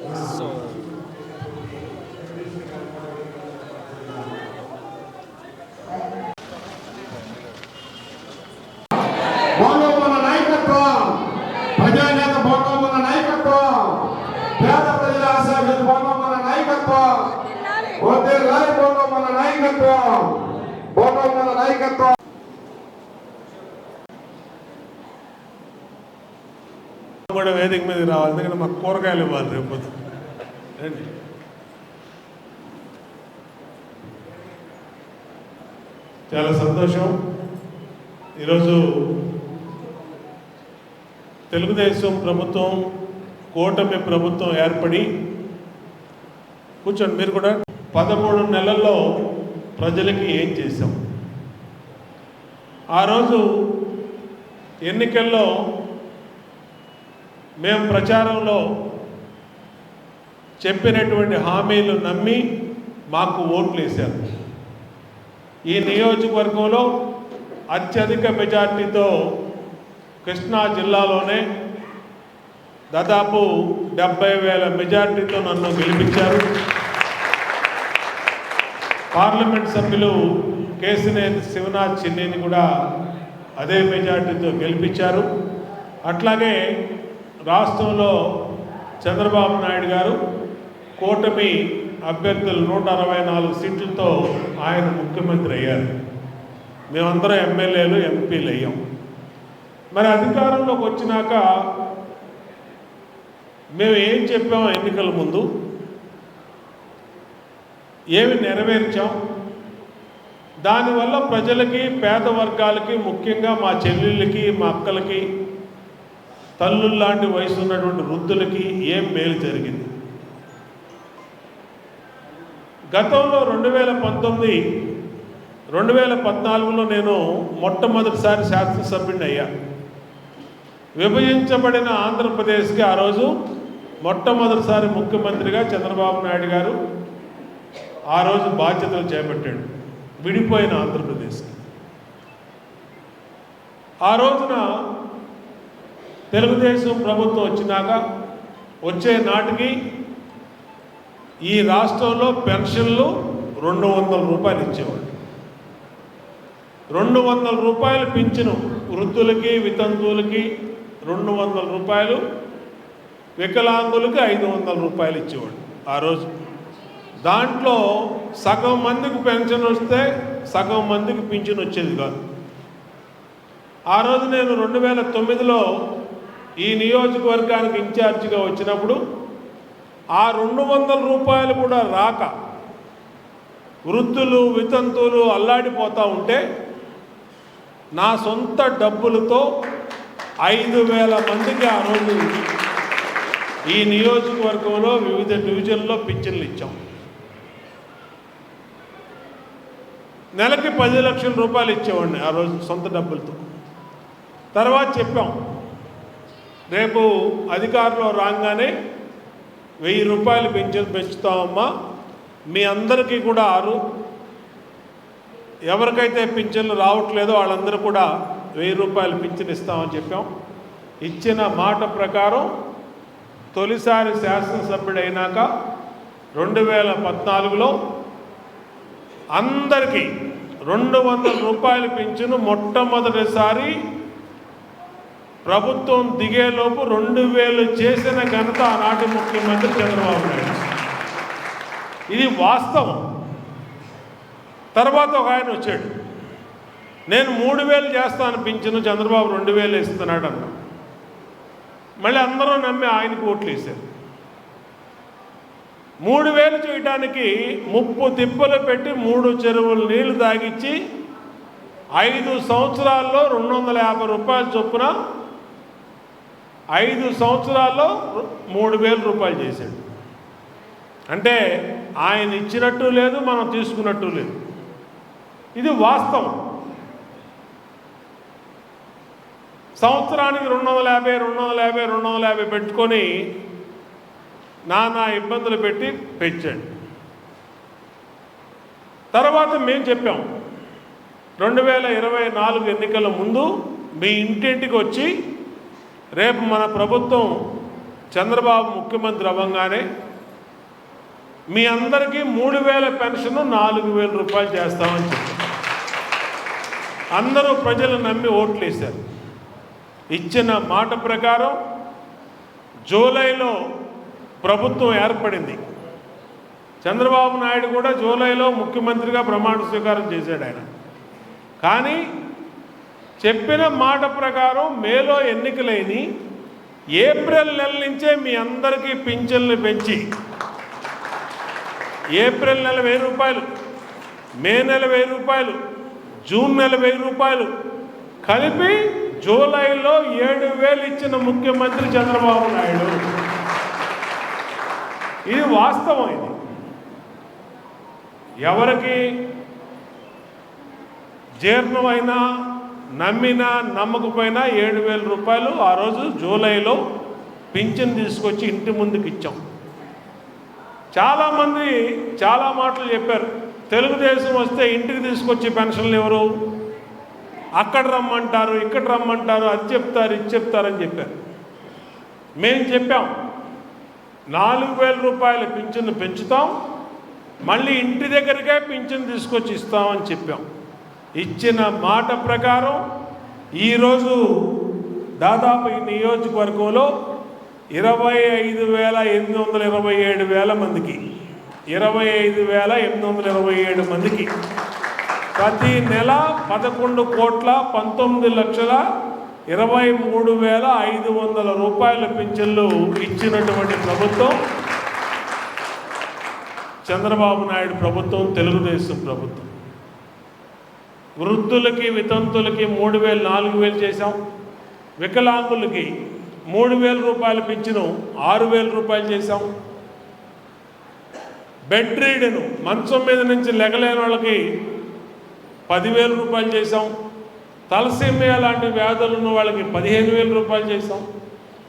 So నాయకత్వం మన నాయకత్వం పేద ప్రజల ఆశాజ్యోతి బోలో మన నాయకత్వం వద్దే లారి బోలో మన నాయకత్వం బోలో మన నాయకత్వం కూడా వేదిక మీదకి రావాలి. ఎందుకంటే మాకు కూరగాయలు ఇవ్వాలి రేపు రండి చాలా సంతోషం. ఈరోజు తెలుగుదేశం ప్రభుత్వం కూటమి ప్రభుత్వం ఏర్పడి కూర్చోండి మీరు కూడా. పదమూడు నెలల్లో ప్రజలకి ఏం చేశాం? ఆ రోజు ఎన్నికల్లో మేము ప్రచారంలో చెప్పినటువంటి హామీలు నమ్మి మాకు ఓట్లు వేశారు ఈ నియోజకవర్గంలో అత్యధిక మెజార్టీతో కృష్ణా జిల్లాలోనే దాదాపు డెబ్బై వేల మెజార్టీతో నన్ను గెలిపించారు. పార్లమెంట్ సభ్యులు కేసినేని శివనాథ్ చిన్నిని కూడా అదే మెజార్టీతో గెలిపించారు. అట్లాగే రాష్ట్రంలో చంద్రబాబు నాయుడు గారు కూటమి అభ్యర్థులు నూట అరవై నాలుగు సీట్లతో ఆయన ముఖ్యమంత్రి అయ్యారు. మేమందరం ఎమ్మెల్యేలు ఎంపీలు అయ్యాం. మరి అధికారంలోకి వచ్చినాక మేము ఏం చెప్పాం ఎన్నికల ముందు ఏమి నెరవేర్చాం దానివల్ల ప్రజలకి పేద వర్గాలకి ముఖ్యంగా మా చెల్లెళ్ళకి మా అక్కలకి తల్లుల్లాంటి వయసు ఉన్నటువంటి వృద్ధులకి ఏం మేలు జరిగింది? గతంలో రెండు వేల పంతొమ్మిది రెండు వేల పద్నాలుగులో నేను మొట్టమొదటిసారి శాసనసభ్యుడిని అయ్యా విభజించబడిన ఆంధ్రప్రదేశ్కి ఆ రోజు మొట్టమొదటిసారి ముఖ్యమంత్రిగా చంద్రబాబు నాయుడు గారు ఆ రోజు బాధ్యతలు చేపట్టాడు. విడిపోయిన ఆంధ్రప్రదేశ్కి. ఆ రోజున తెలుగుదేశం ప్రభుత్వం వచ్చినాక వచ్చే నాటికి ఈ రాష్ట్రంలో పెన్షన్లు రెండు వందల రూపాయలు ఇచ్చేవాడు రెండు వందల రూపాయలు పింఛను వృద్ధులకి వితంతువులకి రెండు వందల రూపాయలు వికలాంగులకి ఐదు వందల రూపాయలు ఇచ్చేవాడు ఆ రోజు. దాంట్లో సగం మందికి పెన్షన్ వస్తే సగం మందికి పింఛన్ వచ్చేది కాదు. ఆ రోజు నేను రెండు వేల తొమ్మిదిలో ఈ నియోజకవర్గానికి ఇన్ఛార్జిగా వచ్చినప్పుడు ఆ రెండు వందల రూపాయలు కూడా రాక వృద్ధులు వితంతువులు అల్లాడిపోతూ ఉంటే నా సొంత డబ్బులతో ఐదు వేల మందికి ఆ రోజు ఈ నియోజకవర్గంలో వివిధ డివిజన్లో పింఛన్లు ఇచ్చాం. నెలకి పది లక్షల రూపాయలు ఇచ్చేవాడిని ఆ రోజు సొంత డబ్బులతో. తర్వాత చెప్పాం రేపు అధికారంలో రాగానే వెయ్యి రూపాయలు పెంచు పెంచుతామమ్మా. మీ అందరికీ కూడా ఆరు. ఎవరికైతే పింఛన్లు రావట్లేదో వాళ్ళందరూ కూడా వెయ్యి రూపాయలు పింఛన్ ఇస్తామని చెప్పాం. ఇచ్చిన మాట ప్రకారం తొలిసారి శాసనసభ్యుడైనాక రెండు వేల పద్నాలుగులో అందరికీ రెండు వందల రూపాయలు పింఛను మొట్టమొదటిసారి ప్రభుత్వం దిగేలోపు రెండు వేలు చేసిన ఘనత ఆనాటి ముఖ్యమంత్రి చంద్రబాబు నాయుడు. ఇది వాస్తవం. తర్వాత ఒక ఆయన వచ్చాడు. నేను మూడు వేలు చేస్తాను పింఛను చంద్రబాబు రెండు వేలు ఇస్తున్నాడు అన్న మళ్ళీ అందరూ నమ్మి ఆయనకు ఓట్లు వేశారు. మూడు వేలు చేయడానికి ముప్పు తిప్పలు పెట్టి మూడు చెరువులు నీళ్ళు తాగిచ్చి ఐదు సంవత్సరాల్లో రెండు వందల యాభై రూపాయల చొప్పున ఐదు సంవత్సరాల్లో మూడు వేల రూపాయలు చేశాడు. అంటే ఆయన ఇచ్చినట్టు లేదు మనం తీసుకున్నట్టు లేదు. ఇది వాస్తవం. సంవత్సరానికి రెండు వందల యాభై రెండు వందల యాభై రెండు వందల యాభై పెట్టుకొని నానా ఇబ్బందులు పెట్టి పెంచాడు. తర్వాత మేము చెప్పాం రెండు వేల ఇరవై నాలుగు ఎన్నికల ముందు మీ ఇంటింటికి వచ్చి రేపు మన ప్రభుత్వం చంద్రబాబు ముఖ్యమంత్రి అవ్వగానే మీ అందరికీ మూడు వేల పెన్షన్ నాలుగు వేల రూపాయలు చేస్తామని చెప్పారు. అందరూ ప్రజలు నమ్మి ఓట్లు వేశారు. ఇచ్చిన మాట ప్రకారం జూలైలో ప్రభుత్వం ఏర్పడింది. చంద్రబాబు నాయుడు కూడా జూలైలో ముఖ్యమంత్రిగా ప్రమాణ స్వీకారం చేశాడు ఆయన. కానీ చెప్పిన మాట ప్రకారం మేలో ఎన్నికలైని ఏప్రిల్ నెల నుంచే మీ అందరికీ పింఛన్లు పెంచి. ఏప్రిల్ నెల వెయ్యి రూపాయలు మే నెల వెయ్యి రూపాయలు జూన్ నెల వెయ్యి రూపాయలు కలిపి జూలైలో ఏడు వేలు ఇచ్చిన ముఖ్యమంత్రి చంద్రబాబు నాయుడు. ఇది వాస్తవం ఇది. ఎవరికి జీర్ణమైనా నమ్మినా నమ్మకపోయినా ఏడు వేల రూపాయలు ఆ రోజు జూలైలో పింఛన్ తీసుకొచ్చి ఇంటి ముందుకు ఇచ్చాం. చాలామంది చాలా మాటలు చెప్పారు. తెలుగుదేశం వస్తే ఇంటికి తీసుకొచ్చి పెన్షన్లు ఎవరు? అక్కడ రమ్మంటారు ఇక్కడ రమ్మంటారు అది చెప్తారు ఇది చెప్తారని చెప్పారు. మేము చెప్పాం నాలుగు వేల రూపాయల పింఛను పెంచుతాం మళ్ళీ ఇంటి దగ్గరికే పింఛను తీసుకొచ్చి ఇస్తామని చెప్పాం. ఇచ్చిన మాట ప్రకారం ఈరోజు దాదాపు ఈ నియోజకవర్గంలో ఇరవై ఐదు వేల ఎనిమిది వందల ఇరవై ఏడు వేల మందికి ఇరవై ఐదు వేల ఎనిమిది వందల ఇరవై ఏడు మందికి ప్రతి నెల పదకొండు కోట్ల పంతొమ్మిది లక్షల ఇరవై మూడు వేల ఐదు వందల రూపాయల పింఛన్లు ఇచ్చినటువంటి ప్రభుత్వం చంద్రబాబు నాయుడు ప్రభుత్వం తెలుగుదేశం ప్రభుత్వం. వృద్ధులకి వితంతులకి మూడు వేలు నాలుగు వేలు చేశాం. వికలాంగులకి మూడు వేల రూపాయలు పింఛను ఆరు వేల రూపాయలు చేశాం. బెడ్ రీడ్ను మంచం మీద నుంచి లెగలేని వాళ్ళకి పదివేల రూపాయలు చేశాం. తలసీమియా లాంటి వ్యాధులు ఉన్న వాళ్ళకి పదిహేను వేల రూపాయలు చేశాం.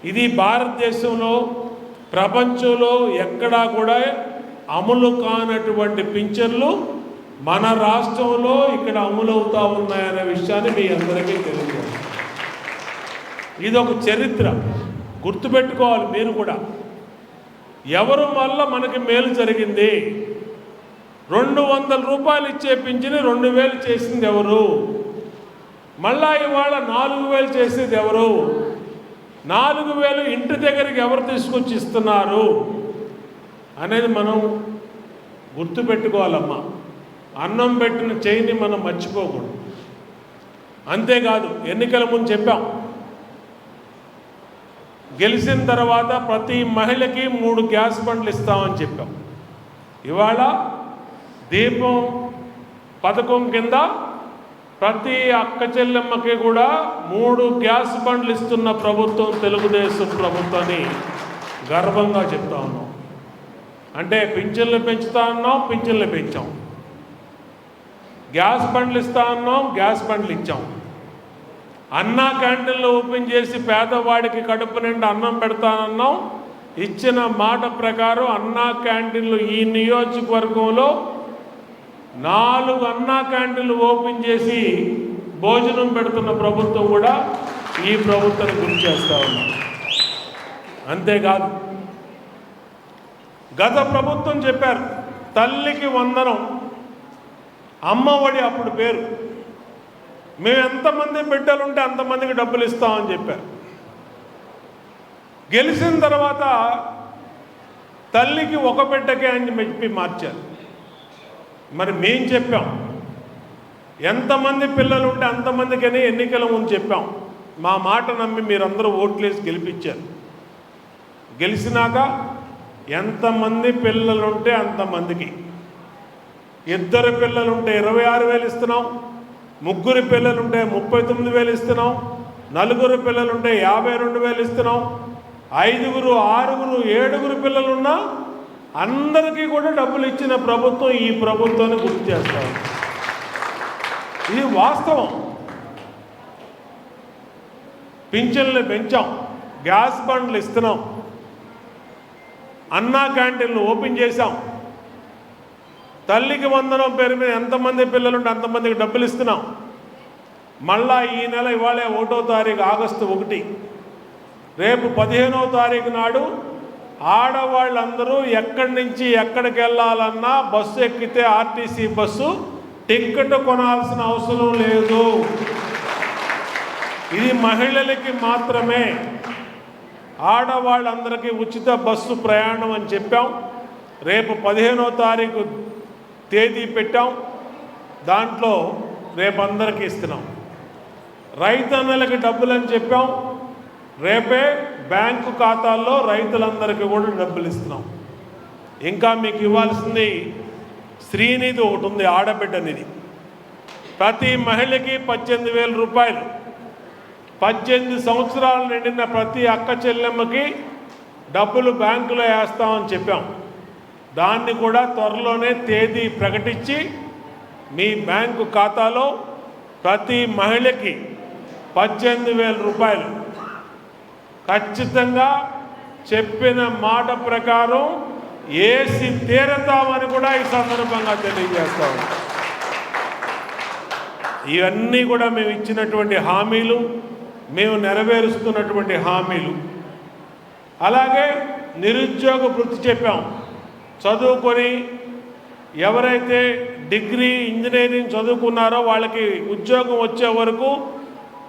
ఇది భారతదేశంలో ప్రపంచంలో ఎక్కడా కూడా అమలు కానటువంటి పింఛన్లు మన రాష్ట్రంలో ఇక్కడ అమలవుతా ఉన్నాయనే విషయాన్ని మీ అందరికీ తెలియదు ఇది ఒక చరిత్ర. గుర్తుపెట్టుకోవాలి మీరు కూడా. ఎవరు వల్ల మనకి మేలు జరిగింది? రెండు వందల రూపాయలు ఇచ్చే పింఛని రెండు వేలు చేసింది ఎవరు? మళ్ళా ఇవాళ నాలుగు వేలు చేసేది ఎవరు? నాలుగు వేలు ఇంటి దగ్గరికి ఎవరు తీసుకొచ్చి ఇస్తున్నారు అనేది మనం గుర్తుపెట్టుకోవాలమ్మా. అన్నం పెట్టిన చేయిని మనం మర్చిపోకూడదు. అంతేకాదు ఎన్నికల ముందు చెప్పాం. గెలిచిన తర్వాత ప్రతి మహిళకి మూడు గ్యాస్ బండ్లు ఇస్తామని చెప్పాం. ఇవాళ దీపం పథకం కింద ప్రతి అక్క చెల్లెమ్మకి కూడా మూడు గ్యాస్ బండ్లు ఇస్తున్న ప్రభుత్వం తెలుగుదేశం ప్రభుత్వాన్ని గర్వంగా చెప్తా ఉన్నాం. అంటే పింఛన్లు పెంచుతా ఉన్నాం పింఛన్లు పెంచాం. గ్యాస్ బండ్లు ఇస్తా ఉన్నాం గ్యాస్ బండ్లు ఇచ్చాం. అన్నా క్యాంటీన్లు ఓపెన్ చేసి పేదవాడికి కడుపు నిండా అన్నం పెడతానన్నాం. ఇచ్చిన మాట ప్రకారం అన్నా క్యాంటీన్లు ఈ నియోజకవర్గంలో నాలుగు అన్నా క్యాంటీన్లు ఓపెన్ చేసి భోజనం పెడుతున్న ప్రభుత్వం కూడా ఈ ప్రభుత్వం గుర్తు చేస్తా ఉన్నాం అంతేకాదు గత ప్రభుత్వం చెప్పారు తల్లికి వందనం అమ్మఒడి అప్పుడు పేరు. మేము ఎంతమంది బిడ్డలుంటే అంతమందికి డబ్బులు ఇస్తామని చెప్పారు. గెలిచిన తర్వాత తల్లికి ఒక బిడ్డకే అని చెప్పి మార్చారు. మరి మేం చెప్పాం. ఎంతమంది పిల్లలు ఉంటే అంతమందికని ఎన్నికల ముందు చెప్పాం. మా మాట నమ్మి మీరందరూ ఓట్లేసి గెలిపించారు. గెలిచినాక ఎంతమంది పిల్లలుంటే అంతమందికి. ఇద్దరు పిల్లలుంటే ఇరవై ఆరు వేలు ఇస్తున్నాం ముగ్గురు పిల్లలుంటే ముప్పై తొమ్మిది వేలు ఇస్తున్నాం నలుగురు పిల్లలుంటే యాభై రెండు వేలు ఇస్తున్నాం ఐదుగురు ఆరుగురు ఏడుగురు పిల్లలున్నా అందరికీ కూడా డబ్బులు ఇచ్చిన ప్రభుత్వం ఈ ప్రభుత్వాన్ని గుర్తు చేస్తాం ఇది వాస్తవం. పింఛన్లు పెంచాం గ్యాస్ బండ్లు ఇస్తున్నాం అన్నా క్యాంటీన్లు ఓపెన్ చేశాం తల్లికి వందనం పేరు మీద ఎంతమంది పిల్లలుంటే అంతమందికి డబ్బులు ఇస్తున్నాం. మళ్ళా ఈ నెల ఇవాళే ఒకటో తారీఖు ఆగస్టు ఒకటి. రేపు పదిహేనో తారీఖు నాడు ఆడవాళ్ళందరూ ఎక్కడి నుంచి ఎక్కడికి వెళ్ళాలన్నా బస్సు ఎక్కితే ఆర్టీసీ బస్సు టికెట్ కొనాల్సిన అవసరం లేదు. ఇది మహిళలకి మాత్రమే. ఆడవాళ్ళందరికీ ఉచిత బస్సు ప్రయాణం అని చెప్పాం. రేపు పదిహేనో తారీఖు తేదీ పెట్టాం. దాంట్లో రేపందరికీ ఇస్తున్నాం. రైతన్నలకి డబ్బులు అని చెప్పాం. రేపే బ్యాంకు ఖాతాల్లో రైతులందరికీ కూడా డబ్బులు ఇస్తున్నాం. ఇంకా మీకు ఇవ్వాల్సింది శ్రీనిధి ఒకటి ఉంది ఆడబిడ్డ నిధి. ప్రతి మహిళకి పద్దెనిమిది వేల రూపాయలు. పద్దెనిమిది సంవత్సరాలు నిండిన ప్రతి అక్క చెల్లెమ్మకి డబ్బులు బ్యాంకులో వేస్తామని చెప్పాం. దాన్ని కూడా త్వరలోనే తేదీ ప్రకటించి మీ బ్యాంకు ఖాతాలో ప్రతి మహిళకి పద్దెనిమిది వేల రూపాయలు. ఖచ్చితంగా చెప్పిన మాట ప్రకారం ఏసి తీరతామని కూడా ఈ సందర్భంగా తెలియజేస్తాం. ఇవన్నీ కూడా మేము ఇచ్చినటువంటి హామీలు మేము నెరవేరుస్తున్నటువంటి హామీలు. అలాగే నిరుద్యోగ వృత్తి చెప్పాం. చదువుకొని ఎవరైతే డిగ్రీ ఇంజనీరింగ్ చదువుకున్నారో వాళ్ళకి ఉద్యోగం వచ్చే వరకు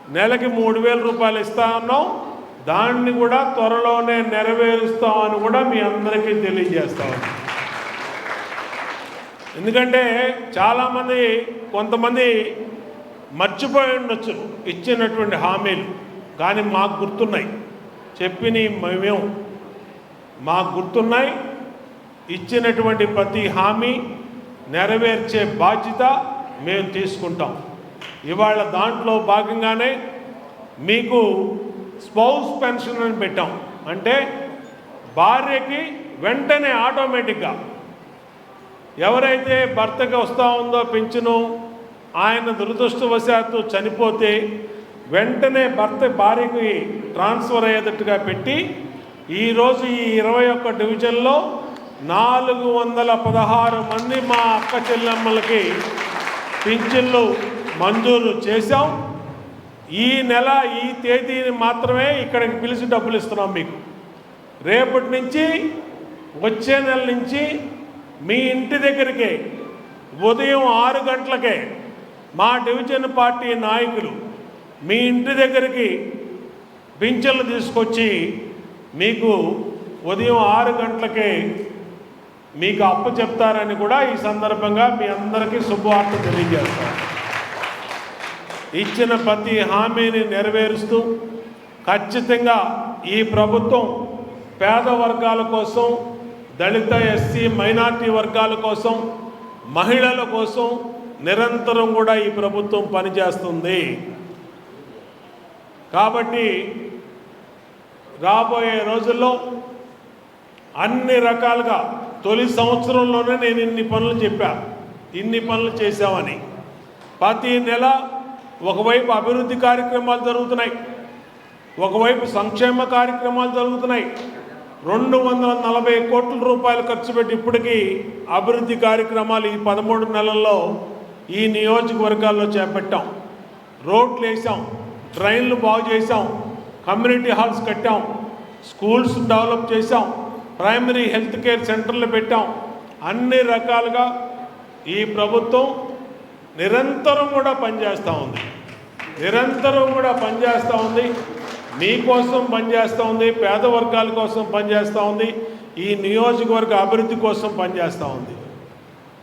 నెలకి మూడు వేల రూపాయలు ఇస్తా ఉన్నాం దాన్ని కూడా త్వరలోనే నెరవేరుస్తామని కూడా మీ అందరికీ తెలియజేస్తాం ఎందుకంటే చాలామంది కొంతమంది మర్చిపోయి ఉండొచ్చు ఇచ్చినటువంటి హామీలు. కానీ మాకు గుర్తున్నాయి. చెప్పినవి మేము. మాకు గుర్తున్నాయి. ఇచ్చినటువంటి ప్రతి హామీ నెరవేర్చే బాధ్యత మేము తీసుకుంటాం. ఇవాళ దాంట్లో భాగంగానే మీకు స్పౌస్ పెన్షన్ అని పెట్టాం. అంటే భార్యకి వెంటనే ఆటోమేటిక్గా ఎవరైతే భర్తకి వస్తూ ఉందో పెంచును ఆయన దురదృష్టవశాత్తు చనిపోతే వెంటనే భర్త భార్యకి ట్రాన్స్ఫర్ అయ్యేటట్టుగా పెట్టి ఈరోజు ఈ ఇరవై ఒక్క డివిజన్లో నాలుగు వందల పదహారు మంది మా అక్క చెల్లెమ్మలకి పింఛన్లు మంజూరు చేశాం. ఈ నెల ఈ తేదీని మాత్రమే ఇక్కడికి పిలిచి డబ్బులు ఇస్తున్నాం మీకు. రేపటి నుంచి వచ్చే నెల నుంచి మీ ఇంటి దగ్గరికి ఉదయం ఆరు గంటలకే మా డివిజన్ పార్టీ నాయకులు మీ ఇంటి దగ్గరికి పింఛన్లు తీసుకొచ్చి మీకు ఉదయం ఆరు గంటలకే మీకు అప్పు చెప్తారని కూడా ఈ సందర్భంగా మీ అందరికీ శుభవార్త తెలియజేస్తారు ఇచ్చిన ప్రతి హామీని నెరవేరుస్తూ ఖచ్చితంగా ఈ ప్రభుత్వం పేద వర్గాల కోసం దళిత ఎస్సీ మైనార్టీ వర్గాల కోసం మహిళల కోసం నిరంతరం కూడా ఈ ప్రభుత్వం పనిచేస్తుంది. కాబట్టి రాబోయే రోజుల్లో అన్ని రకాలుగా తొలి సంవత్సరంలోనే నేను ఇన్ని పనులు చెప్పా. ఇన్ని పనులు చేశామని. ప్రతి నెల ఒకవైపు అభివృద్ధి కార్యక్రమాలు జరుగుతున్నాయి. ఒకవైపు సంక్షేమ కార్యక్రమాలు జరుగుతున్నాయి. రెండు వందల నలభై కోట్ల రూపాయలు ఖర్చు పెట్టి ఇప్పటికీ అభివృద్ధి కార్యక్రమాలు ఈ పదమూడు నెలల్లో ఈ నియోజకవర్గాల్లో చేపట్టాం. రోడ్లు వేసాం ట్రైన్లు బాగు చేసాం కమ్యూనిటీ హాల్స్ కట్టాం స్కూల్స్ డెవలప్ చేసాం ప్రైమరీ హెల్త్ కేర్ సెంటర్లు పెట్టాం. అన్ని రకాలుగా ఈ ప్రభుత్వం నిరంతరం కూడా పనిచేస్తూ ఉంది. నిరంతరం కూడా పనిచేస్తూ ఉంది. మీకోసం పనిచేస్తూ ఉంది. పేద వర్గాల కోసం పనిచేస్తూ ఉంది. ఈ నియోజకవర్గ అభివృద్ధి కోసం పనిచేస్తూ ఉంది.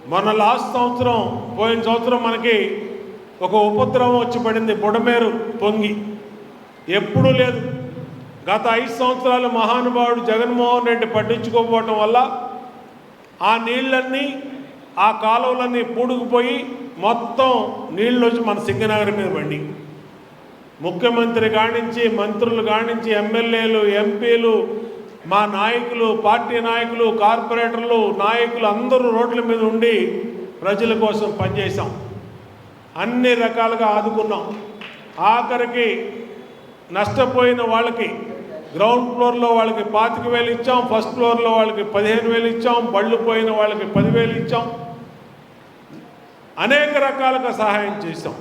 మన లాస్ట్ సంవత్సరం పోయిన సంవత్సరం మనకి ఒక ఉపద్రవం వచ్చి పడింది బుడమేరు పొంగి ఎప్పుడూ లేదు. గత ఐదు సంవత్సరాలు మహానుభావుడు జగన్మోహన్ రెడ్డి పట్టించుకోకపోవటం వల్ల ఆ నీళ్ళన్నీ ఆ కాలువలన్నీ పూడుకుపోయి మొత్తం నీళ్ళు వచ్చి మన సింగనగర్ మీద పండి. ముఖ్యమంత్రి కానించి మంత్రులు కానించి ఎమ్మెల్యేలు ఎంపీలు మా నాయకులు పార్టీ నాయకులు కార్పొరేటర్లు నాయకులు అందరూ రోడ్ల మీద ఉండి ప్రజల కోసం పనిచేశాం. అన్ని రకాలుగా ఆదుకున్నాం. ఆఖరికి నష్టపోయిన వాళ్ళకి గ్రౌండ్ ఫ్లోర్లో వాళ్ళకి పాతిక వేలు ఇచ్చాం ఫస్ట్ ఫ్లోర్లో వాళ్ళకి పదిహేను వేలు ఇచ్చాం బళ్ళు పోయిన వాళ్ళకి పదివేలు ఇచ్చాం. అనేక రకాలుగా సహాయం చేశాం.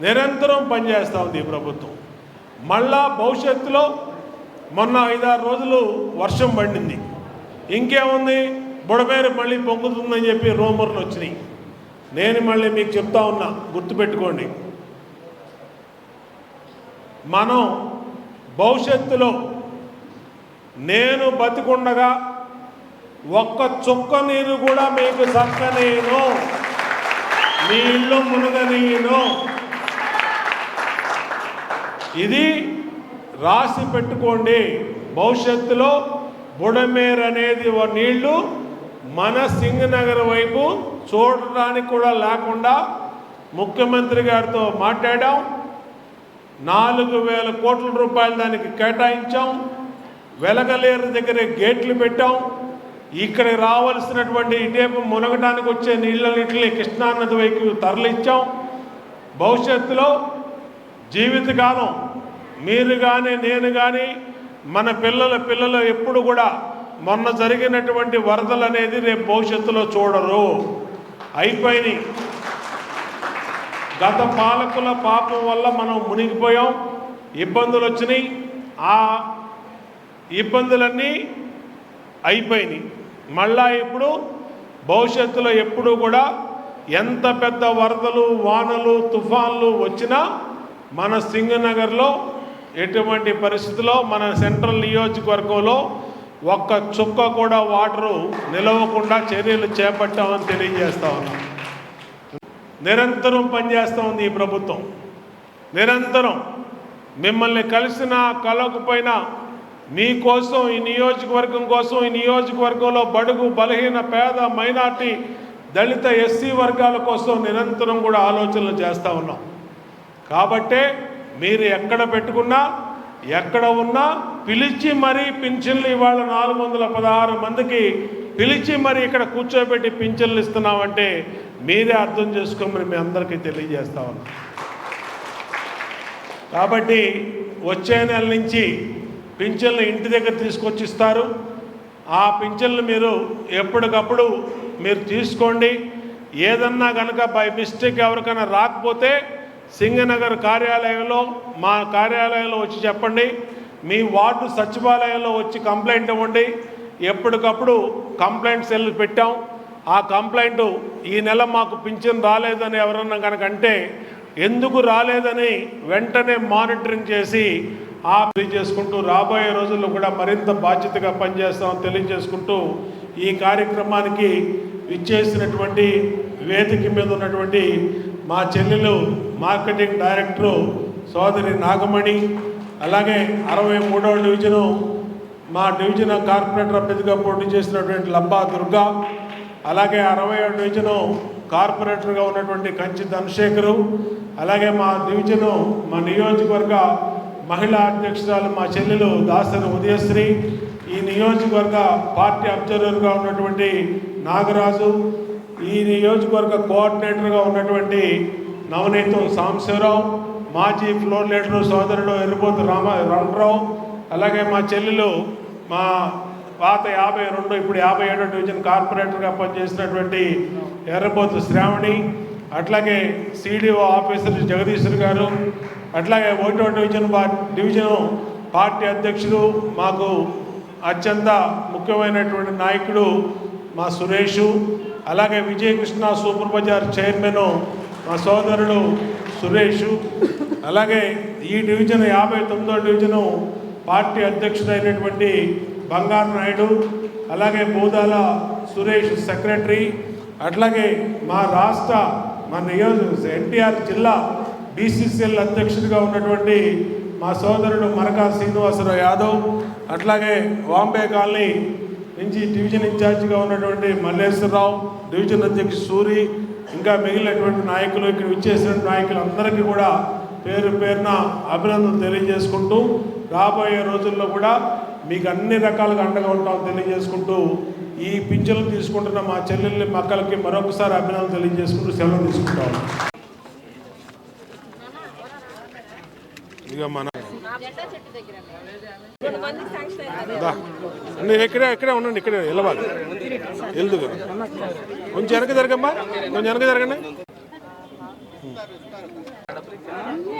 నిరంతరం పనిచేస్తూ ఉంది ఈ ప్రభుత్వం. మళ్ళా భవిష్యత్తులో మొన్న ఐదారు రోజులు వర్షం పడింది. ఇంకేముంది? బుడమేరు మళ్ళీ పొంగుతుందని చెప్పి రూమర్లు వచ్చినాయి. నేను మళ్ళీ మీకు చెప్తా ఉన్నా గుర్తుపెట్టుకోండి. మనం భవిష్యత్తులో నేను బతికుండగా ఒక్క చుక్క నీరు కూడా మీకు సక్కనేను మీ ఇల్లు మునగనీయను. ఇది రాసి పెట్టుకోండి. భవిష్యత్తులో బుడమేర్ అనేది నీళ్ళు మన సింగనగర్ వైపు చూడడానికి కూడా లేకుండా ముఖ్యమంత్రి గారితో మాట్లాడాం. నాలుగు వేల కోట్ల రూపాయలు దానికి కేటాయించాం. వెలగలేరు దగ్గరే గేట్లు పెట్టాం. ఇక్కడ రావాల్సినటువంటి ఇటేపు మునగటానికి వచ్చే నీళ్ళన్నింటినీ కృష్ణానది వైపు తరలించాం భవిష్యత్తులో జీవితకాలం మీరు కానీ నేను కానీ మన పిల్లల పిల్లలు ఎప్పుడు కూడా మొన్న జరిగినటువంటి వరదలు అనేది రేపు భవిష్యత్తులో చూడరు. అయిపోయినాయి. గత పాలకుల పాపం వల్ల మనం మునిగిపోయాం. ఇబ్బందులు వచ్చినాయి. ఆ ఇబ్బందులన్నీ అయిపోయినాయి. మళ్ళా ఇప్పుడు భవిష్యత్తులో ఎప్పుడు కూడా ఎంత పెద్ద వరదలు వానలు తుఫాన్లు వచ్చినా మన సింగనగర్లో ఎటువంటి పరిస్థితుల్లో మన సెంట్రల్ నియోజకవర్గంలో ఒక్క చుక్క కూడా వాటరు నిలవకుండా చర్యలు చేపట్టామని తెలియజేస్తా ఉన్నాం. నిరంతరం పనిచేస్తూ ఉంది ఈ ప్రభుత్వం. నిరంతరం మిమ్మల్ని కలిసినా కలవకపోయినా మీకోసం ఈ నియోజకవర్గం కోసం ఈ నియోజకవర్గంలో బడుగు బలహీన పేద మైనార్టీ దళిత ఎస్సీ వర్గాల కోసం నిరంతరం కూడా ఆలోచనలు చేస్తూ ఉన్నాం. కాబట్టే మీరు ఎక్కడ పెట్టుకున్నా ఎక్కడ ఉన్నా పిలిచి మరీ పింఛన్లు ఇవాళ నాలుగు వందల పదహారు మందికి పిలిచి మరీ ఇక్కడ కూర్చోబెట్టి పింఛన్లు ఇస్తున్నామంటే మీరే అర్థం చేసుకోమని మీ అందరికీ తెలియజేస్తా ఉన్నాం. కాబట్టి వచ్చే నెల నుంచి పింఛన్లు ఇంటి దగ్గర తీసుకొచ్చి ఇస్తారు ఆ పింఛన్లు మీరు ఎప్పటికప్పుడు మీరు తీసుకోండి. ఏదన్నా కనుక బై మిస్టేక్ ఎవరికైనా రాకపోతే సింగనగర్ కార్యాలయంలో మా కార్యాలయంలో వచ్చి చెప్పండి. మీ వార్డు సచివాలయంలో వచ్చి కంప్లైంట్ ఇవ్వండి. ఎప్పటికప్పుడు కంప్లైంట్ సెల్ పెట్టాం. ఆ కంప్లైంట్ ఈ నెల మాకు పింఛన్ రాలేదని ఎవరన్నా కనుక అంటే ఎందుకు రాలేదని వెంటనే మానిటరింగ్ చేసి ఆ చేసుకుంటూ రాబోయే రోజుల్లో కూడా మరింత బాధ్యతగా పనిచేస్తామని తెలియజేసుకుంటూ ఈ కార్యక్రమానికి ఇచ్చేసినటువంటి వేదిక మీద ఉన్నటువంటి మా చెల్లెలు మార్కెటింగ్ డైరెక్టరు సోదరి నాగమణి అలాగే అరవై మూడవ డివిజను మా డివిజన్ కార్పొరేటర్ అభ్యర్థిగా పోటీ చేసినటువంటి లంబా దుర్గా అలాగే అరవై ఏడు డివిజను కార్పొరేటర్గా ఉన్నటువంటి కంచి ధనశేఖరు అలాగే మా డివిజను మా నియోజకవర్గ మహిళా అధ్యక్షురాలు మా చెల్లెలు దాసరి ఉదయశ్రీ ఈ నియోజకవర్గ పార్టీ అబ్జర్వర్గా ఉన్నటువంటి నాగరాజు ఈ నియోజకవర్గ కోఆర్డినేటర్గా ఉన్నటువంటి నవనీతం సాంశివరావు మాజీ ఫ్లోర్ లీడరు సోదరుడు ఎర్రబోతు రామ రమణరావు అలాగే మా చెల్లెలు మా పాత యాభై రెండు ఇప్పుడు యాభై ఏడో డివిజన్ కార్పొరేటర్గా పనిచేసినటువంటి ఎర్రబోతు శ్రావణి అట్లాగే సిడిఓ ఆఫీసర్ జగదీశ్వర్ గారు అట్లాగే ఒకటో డివిజన్ డివిజన్ పార్టీ అధ్యక్షులు మాకు అత్యంత ముఖ్యమైనటువంటి నాయకుడు మా సురేషు అలాగే విజయకృష్ణ సూపర్ బజార్ చైర్మన్ మా సోదరుడు సురేషు అలాగే ఈ డివిజన్ యాభై తొమ్మిదో డివిజను పార్టీ అధ్యక్షుడైనటువంటి బంగారు నాయుడు అలాగే బూదాల సురేష్ సెక్రటరీ అట్లాగే మా రాష్ట్ర మా నియోజక ఎన్టీఆర్ జిల్లా బీసీసీఎల్ అధ్యక్షుడిగా ఉన్నటువంటి మా సోదరుడు మరకా శ్రీనివాసరావు యాదవ్ అట్లాగే బాంబే కాలనీ నుంచి డివిజన్ ఇన్ఛార్జిగా ఉన్నటువంటి మల్లేశ్వరరావు డివిజన్ అధ్యక్షుడు సూరి ఇంకా మిగిలినటువంటి నాయకులు ఇక్కడ విచ్చేసిన నాయకులు అందరికీ కూడా పేరు పేరున అభినందనలు తెలియజేసుకుంటూ రాబోయే రోజుల్లో కూడా మీకు అన్ని రకాలుగా అండగా ఉంటామని తెలియజేసుకుంటూ ఈ పింఛన్లు తీసుకుంటున్న మా చెల్లెల్ని మక్కలకి మరొకసారి అభినందనలు తెలియజేసుకుంటూ సెలవు తీసుకుంటాం. ఇక మన నేను ఎక్కడే ఎక్కడే ఇక్కడే ఇక్కడే ఉండండి ఇక్కడే వెళ్ళవాలి. వెళ్దు కొంచెం వెనక జరగమ్మా. కొంచెం వెనక జరగండి.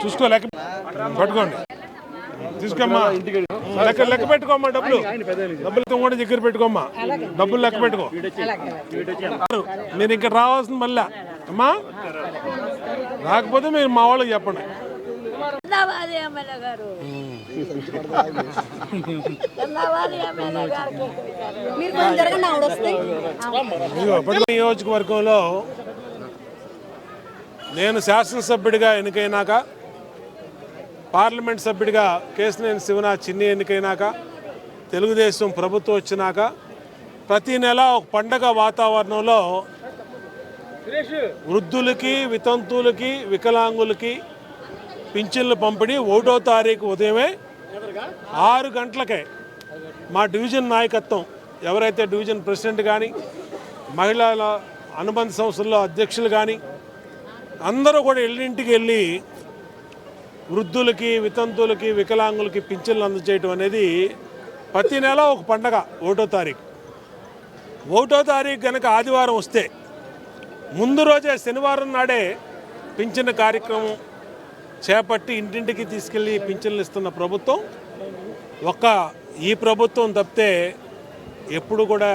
చూసుకోలేక పట్టుకోండి. తీసుకోమ్మా. లెక్క లెక్క పెట్టుకోమ్మా డబ్బులు. డబ్బులు కూడా దగ్గర పెట్టుకోమ్మా. డబ్బులు లెక్క పెట్టుకో. మీరు ఇక్కడ రావాల్సింది మళ్ళా. అమ్మా రాకపోతే మీరు మా వాళ్ళకి చెప్పండి. నియోజకవర్గంలో నేను శాసనసభ్యుడిగా ఎన్నికైనాక పార్లమెంట్ సభ్యుడిగా కేశినేని శివనాథ్ చిన్ని ఎన్నికైనాక తెలుగుదేశం ప్రభుత్వం వచ్చినాక ప్రతి నెల ఒక పండగ వాతావరణంలో వృద్ధులకి వితంతువులకి వికలాంగులకి పింఛన్లు పంపిణీ ఒకటో తారీఖు ఉదయమే ఆరు గంటలకే మా డివిజన్ నాయకత్వం ఎవరైతే డివిజన్ ప్రెసిడెంట్ కానీ మహిళల అనుబంధ సంస్థల్లో అధ్యక్షులు కానీ అందరూ కూడా ఇళ్ళింటికి వెళ్ళి వృద్ధులకి వితంతువులకి వికలాంగులకి పింఛన్లు అందజేయటం అనేది ప్రతి నెల ఒక పండగ ఒకటో తారీఖు. ఒకటో తారీఖు కనుక ఆదివారం వస్తే ముందు రోజే శనివారం నాడే పింఛన్ కార్యక్రమం చేపట్టి ఇంటింటికి తీసుకెళ్ళి పింఛన్లు ఇస్తున్న ప్రభుత్వం. ఒక్క ఈ ప్రభుత్వం తప్పితే ఎప్పుడు కూడా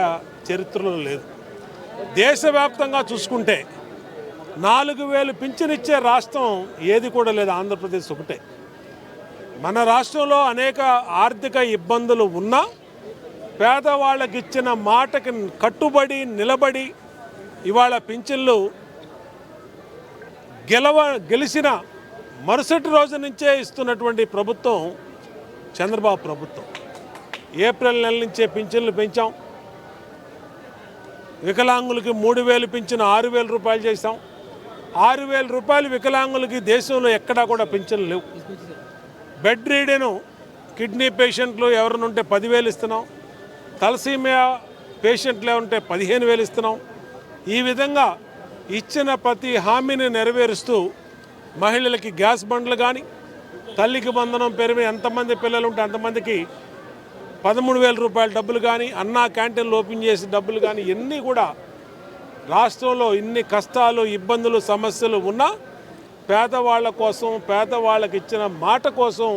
చరిత్రలో లేదు. దేశవ్యాప్తంగా చూసుకుంటే నాలుగు వేలు పింఛనిచ్చే రాష్ట్రం ఏది కూడా లేదు ఆంధ్రప్రదేశ్ ఒకటే. మన రాష్ట్రంలో అనేక ఆర్థిక ఇబ్బందులు ఉన్నా పేదవాళ్ళకి ఇచ్చిన మాటకి కట్టుబడి నిలబడి ఇవాళ పింఛన్లు గెలవ గెలిచిన మరుసటి రోజు నుంచే ఇస్తున్నటువంటి ప్రభుత్వం చంద్రబాబు ప్రభుత్వం. ఏప్రిల్ నెల నుంచే పింఛన్లు పెంచాం. వికలాంగులకి మూడు వేలు పింఛన్ ఆరు వేల రూపాయలు చేసాం ఆరు వేల రూపాయలు వికలాంగులకి దేశంలో ఎక్కడా కూడా పింఛన్లు లేవు. బెడ్ రీడెను కిడ్నీ పేషెంట్లు ఎవరిని ఉంటే పదివేలు ఇస్తున్నాం. తలసీమియా పేషెంట్లు ఉంటే పదిహేను వేలు ఇస్తున్నాం. ఈ విధంగా ఇచ్చిన ప్రతి హామీని నెరవేరుస్తూ మహిళలకి గ్యాస్ బండ్లు కానీ తల్లికి బంధనం పెరిగి ఎంతమంది పిల్లలు ఉంటే అంతమందికి పదమూడు వేల రూపాయల డబ్బులు కానీ అన్నా క్యాంటీన్లు ఓపెన్ చేసి డబ్బులు కానీ ఇవన్నీ కూడా రాష్ట్రంలో ఇన్ని కష్టాలు ఇబ్బందులు సమస్యలు ఉన్నా పేదవాళ్ళ కోసం పేదవాళ్ళకి ఇచ్చిన మాట కోసం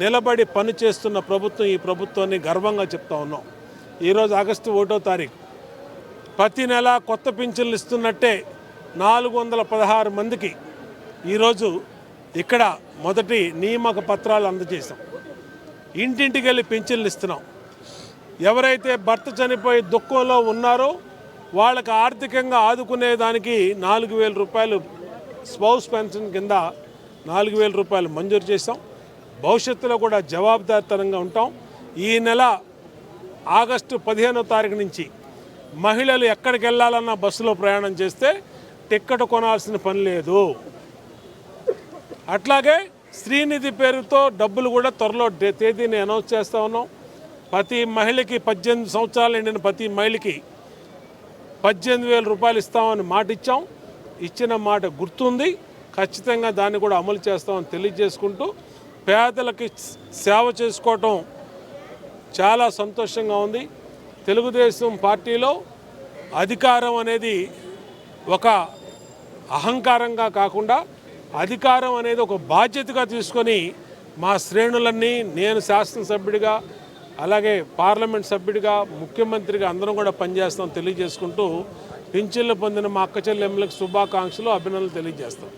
నిలబడి పనిచేస్తున్న ప్రభుత్వం ఈ ప్రభుత్వాన్ని గర్వంగా చెప్తా ఉన్నాం. ఈరోజు ఆగస్టు ఒకటో తారీఖు. ప్రతి నెల కొత్త పింఛన్లు ఇస్తున్నట్టే నాలుగు వందల పదహారు మందికి ఈరోజు ఇక్కడ మొదటి నియామక పత్రాలు అందజేశాం. ఇంటింటికి వెళ్ళి పింఛన్లు ఇస్తున్నాం. ఎవరైతే భర్త చనిపోయి దుఃఖంలో ఉన్నారో వాళ్ళకి ఆర్థికంగా ఆదుకునే దానికి నాలుగు వేల రూపాయలు స్పౌస్ పెన్షన్ కింద నాలుగు వేల రూపాయలు మంజూరు చేస్తాం భవిష్యత్తులో కూడా జవాబుదారితనంగా ఉంటాం. ఈ నెల ఆగస్టు పదిహేనో తారీఖు నుంచి మహిళలు ఎక్కడికి వెళ్ళాలన్నా బస్సులో ప్రయాణం చేస్తే టిక్కెట్ కొనాల్సిన పని లేదు. అట్లాగే శ్రీనిధి పేరుతో డబ్బులు కూడా త్వరలో డే- తేదీని అనౌన్స్ చేస్తా ఉన్నాం. ప్రతి మహిళకి పద్దెనిమిది సంవత్సరాలు నిండిన ప్రతి మహిళకి పద్దెనిమిది వేల రూపాయలు ఇస్తామని మాట ఇచ్చాం ఇచ్చిన మాట గుర్తుంది. ఖచ్చితంగా దాన్ని కూడా అమలు చేస్తామని తెలియజేసుకుంటూ పేదలకి సేవ చేసుకోవటం చాలా సంతోషంగా ఉంది. తెలుగుదేశం పార్టీలో అధికారం అనేది ఒక అహంకారంగా కాకుండా అధికారం అనేది ఒక బాధ్యతగా తీసుకొని మా శ్రేణులన్నీ నేను శాసనసభ్యుడిగా అలాగే పార్లమెంట్ సభ్యుడిగా ముఖ్యమంత్రిగా అందరం కూడా పనిచేస్తాం తెలియజేసుకుంటూ పింఛన్లు పొందిన మా అక్క చెల్లెమ్మలకు శుభాకాంక్షలు అభినందనలు తెలియజేస్తాం.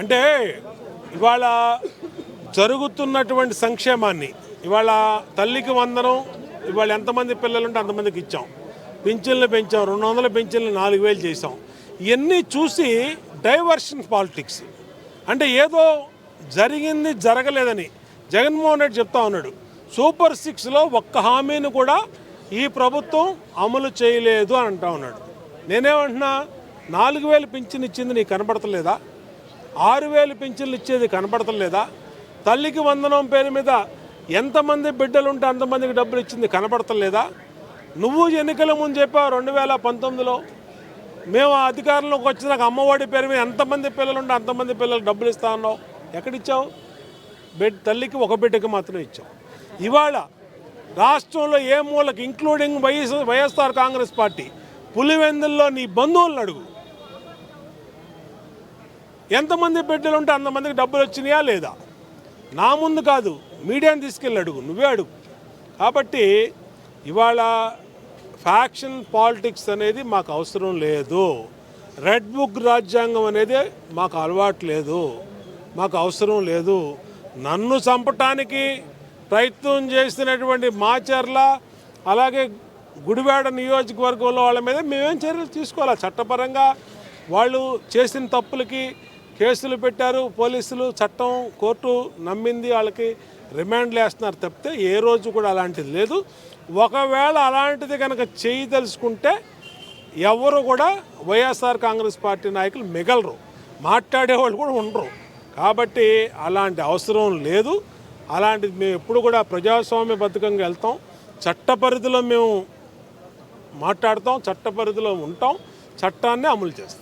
అంటే ఇవాళ జరుగుతున్నటువంటి సంక్షేమాన్ని ఇవాళ తల్లికి వందనం ఇవాళ ఎంతమంది పిల్లలు ఉంటే అంతమందికి ఇచ్చాం. పింఛన్లు పెంచాం రెండు వందల పింఛన్లు నాలుగు వేలు చేసాం ఇవన్నీ చూసి డైవర్షన్ పాలిటిక్స్. అంటే ఏదో జరిగింది జరగలేదని జగన్మోహన్ రెడ్డి చెప్తా ఉన్నాడు. సూపర్ సిక్స్లో ఒక్క హామీని కూడా ఈ ప్రభుత్వం అమలు చేయలేదు అని అంటా ఉన్నాడు. నేనేమంటున్నా నాలుగు వేలు పింఛన్ ఇచ్చింది నీకు కనపడతలేదా? ఆరు వేలు పింఛన్లు ఇచ్చేది కనపడతలేదా? తల్లికి వందనం పేరు మీద ఎంతమంది బిడ్డలు ఉంటే అంతమందికి డబ్బులు ఇచ్చింది కనపడతలేదా? నువ్వు ఎన్నికల ముందు చెప్పావు రెండు వేల పంతొమ్మిదిలో. మేము అధికారంలోకి వచ్చినాక అమ్మఒడి పేరు మీద ఎంతమంది పిల్లలు ఉంటే అంతమంది పిల్లలు డబ్బులు ఇస్తా ఉన్నావు ఎక్కడిచ్చావు? బిడ్ తల్లికి ఒక బిడ్డకి మాత్రమే ఇచ్చాం ఇవాళ రాష్ట్రంలో ఏ మూలకు including YS YSR Congress party పులివెందుల్లో నీ బంధువులను అడుగు. ఎంతమంది బిడ్డలు ఉంటే అంతమందికి డబ్బులు వచ్చినాయా లేదా? నా ముందు కాదు మీడియాని తీసుకెళ్ళి అడుగు నువ్వే అడుగు. కాబట్టి ఇవాళ ఫ్యాక్షన్ పాలిటిక్స్ అనేది మాకు అవసరం లేదు. రెడ్ బుక్ రాజ్యాంగం అనేది మాకు అలవాటు లేదు. మాకు అవసరం లేదు. నన్ను చంపటానికి ప్రయత్నం చేస్తున్నటువంటి మాచర్ల అలాగే గుడివాడ నియోజకవర్గంలో వాళ్ళ మీద మేమేం చర్యలు తీసుకోవాలి? చట్టపరంగా వాళ్ళు చేసిన తప్పులకి కేసులు పెట్టారు పోలీసులు చట్టం కోర్టు నమ్మింది వాళ్ళకి రిమాండ్లు వేస్తున్నారు తప్పితే ఏ రోజు కూడా అలాంటిది లేదు. ఒకవేళ అలాంటిది కనుక చేయదలుచుకుంటే ఎవరు కూడా వైఎస్ఆర్ కాంగ్రెస్ పార్టీ నాయకులు మిగలరు. మాట్లాడేవాళ్ళు కూడా ఉండరు. కాబట్టి అలాంటి అవసరం లేదు. అలాంటిది మేము ఎప్పుడు కూడా ప్రజాస్వామ్య బద్ధకంగా వెళ్తాం. చట్ట పరిధిలో మేము మాట్లాడతాం చట్ట పరిధిలో ఉంటాం చట్టాన్ని అమలు చేస్తాం.